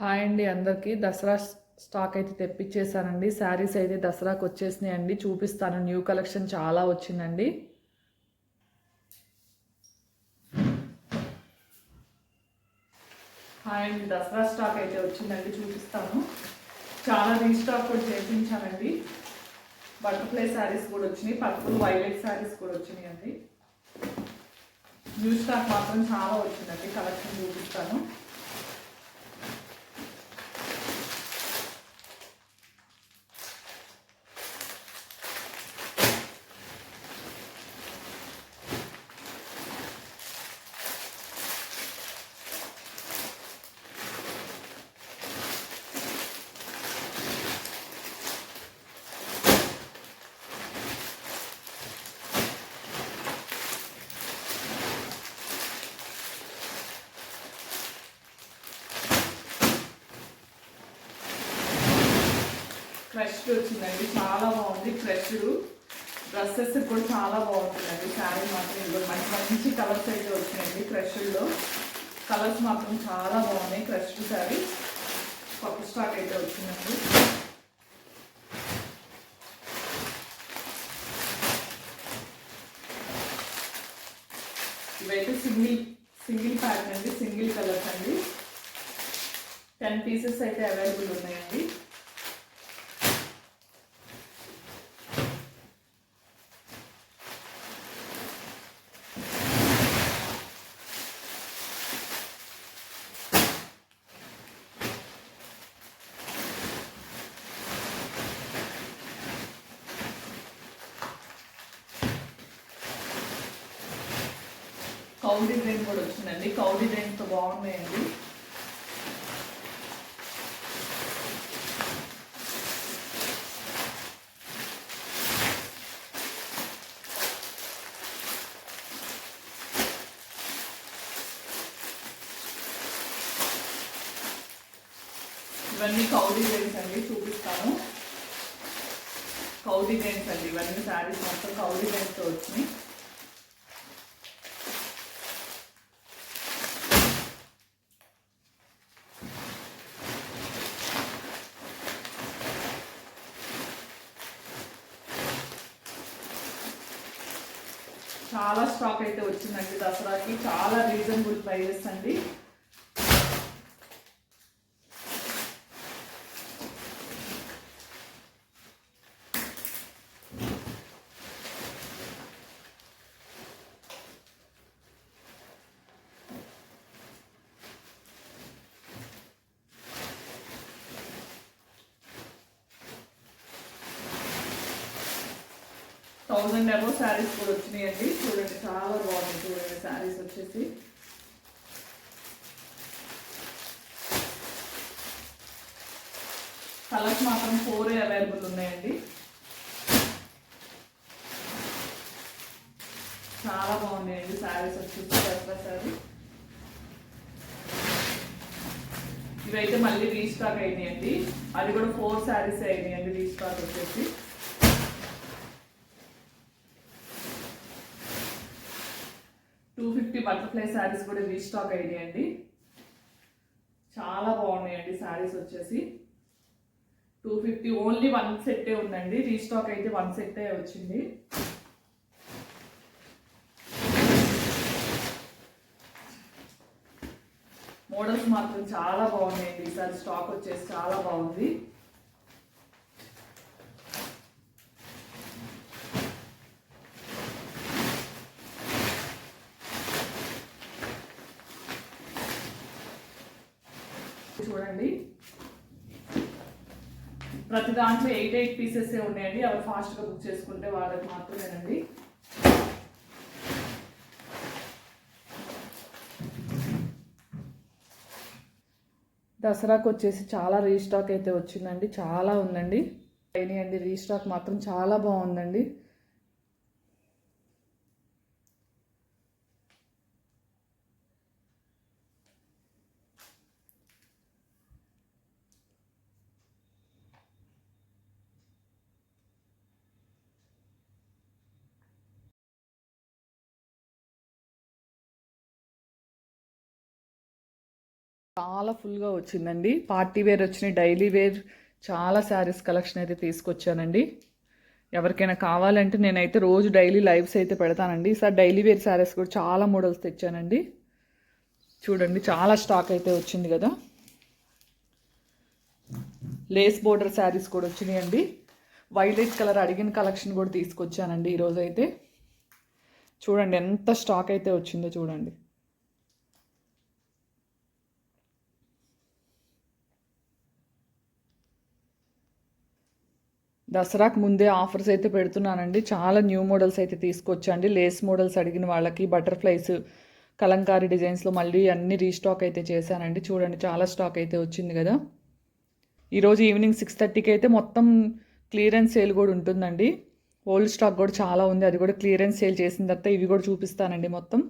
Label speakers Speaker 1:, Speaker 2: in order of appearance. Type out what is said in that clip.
Speaker 1: Hi అండి అందరికీ. Dasara stock అయితే తెప్పించేసానండి శారీస్ అయితే దసరాకి వచ్చేసినాయి అండి చూపిస్తాను. న్యూ కలెక్షన్ చాలా వచ్చిందండి. హాయ్ అండి. దసరా స్టాక్ అయితే వచ్చిందండి. చూపిస్తాను. చాలా రీస్టాక్ కూడా చేపించానండి. బటర్ఫ్లై శారీస్ కూడా వచ్చినాయి. పర్పుల్ వైలెట్ శారీస్ కూడా వచ్చినాయి అండి న్యూ స్టాక్ మాత్రం చాలా వచ్చిందండి. కలెక్షన్ చూపిస్తాను. ఫ్రెష్ వచ్చిందండి. చాలా బాగుంది. ఫ్రెష్డ్. డ్రెస్సెస్ కూడా చాలా బాగుంటుందండి శారీ మాత్రం ఇది మంచి మంచి కలర్స్ అయితే వచ్చినాయండి క్రష్లో కలర్స్ మాత్రం చాలా బాగున్నాయి. క్రష్ శారీ. కొత్త స్టాక్ అయితే వచ్చిందండి. ఇవైతే సింగిల్ సింగిల్ ప్యాక్ అండి. సింగిల్ కలర్స్ అండి. టెన్ పీసెస్ అయితే అవైలబుల్ ఉన్నాయండి. కౌ డిజైన్ కూడా వచ్చిందండి. కౌ డిజైన్తో బాగున్నాయండి. ఇవన్నీ కౌ డిజైన్స్ అండి చూపిస్తాను. కౌ డిజైన్స్ అండి ఇవన్నీ శారీస్ మొత్తం కౌ డిజైన్స్తో వచ్చినాయి. చాలా స్టాక్ అయితే వచ్చిందండి దసరాకి. చాలా రీజనబుల్ ప్రైజెస్ అండి. థౌజండ్ అబో శారీస్ కూడా వచ్చినాయండి. చూడండి చాలా బాగుంది. చూడండి శారీస్ వచ్చేసి. కలర్స్ మాత్రం ఫోరే అవైలబుల్ ఉన్నాయండి. చాలా బాగున్నాయండి శారీస్ వచ్చేసి దసరా శారీ. ఇవైతే మళ్ళీ రీస్టాక్ అయినాయండి. అది కూడా ఫోర్ శారీస్ అయినాయండి రీస్టాక్ వచ్చేసి టూ ఫిఫ్టీ బటర్ఫ్లై శారీస్ కూడా రీస్టాక్ అయినాయండి. చాలా బాగున్నాయండి శారీస్ వచ్చేసి. టూ ఫిఫ్టీ ఓన్లీ వన్ సెట్టే ఉందండి. రీస్టాక్ అయితే వన్ సెట్టే వచ్చింది. మోడల్స్ మాత్రం చాలా బాగున్నాయండి. ఈసారి స్టాక్ వచ్చేసి చాలా బాగుంది. చూడండి. ప్రతి దాంట్లో ఎయిట్ ఎయిట్ పీసెస్ ఉన్నాయండి. అవి ఫాస్ట్గా బుక్ చేసుకుంటే వాళ్ళకి మాత్రమేనండి. దసరాకు వచ్చేసి చాలా రీస్టాక్ అయితే వచ్చిందండి. చాలా ఉందండి. అయినాయండి. రీస్టాక్ మాత్రం చాలా బాగుందండి. చాలా ఫుల్గా వచ్చిందండి. పార్టీ వేర్ వచ్చినాయి డైలీ వేర్. చాలా శారీస్ కలెక్షన్ అయితే తీసుకొచ్చానండి. ఎవరికైనా కావాలంటే నేనైతే రోజు డైలీ లైవ్స్ అయితే పెడతానండి. ఈసారి డైలీ వేర్ శారీస్ కూడా చాలా మోడల్స్ తెచ్చానండి. చూడండి చాలా స్టాక్ అయితే వచ్చింది కదా. లేస్ బోర్డర్ శారీస్ కూడా వచ్చినాయండి. వైలెట్ కలర్ అడిగిన కలెక్షన్ కూడా తీసుకొచ్చానండి ఈరోజు అయితే చూడండి ఎంత స్టాక్ అయితే వచ్చిందో చూడండి. దసరాకు ముందే ఆఫర్స్ అయితే పెడుతున్నానండి. చాలా న్యూ మోడల్స్ అయితే తీసుకొచ్చండి. లేస్ మోడల్స్ అడిగిన వాళ్ళకి బటర్ఫ్లైస్ కలంకారీ డిజైన్స్లో మళ్ళీ అన్ని రీస్టాక్ అయితే చేశానండి. చూడండి చాలా స్టాక్ అయితే వచ్చింది కదా. ఈరోజు ఈవినింగ్ సిక్స్ థర్టీకి అయితే మొత్తం క్లియరెన్స్ సేల్ కూడా ఉంటుందండి. ఓల్డ్ స్టాక్ కూడా చాలా ఉంది. అది కూడా క్లియరెన్స్ సేల్ చేసిన తర్వాత ఇవి కూడా చూపిస్తానండి మొత్తం.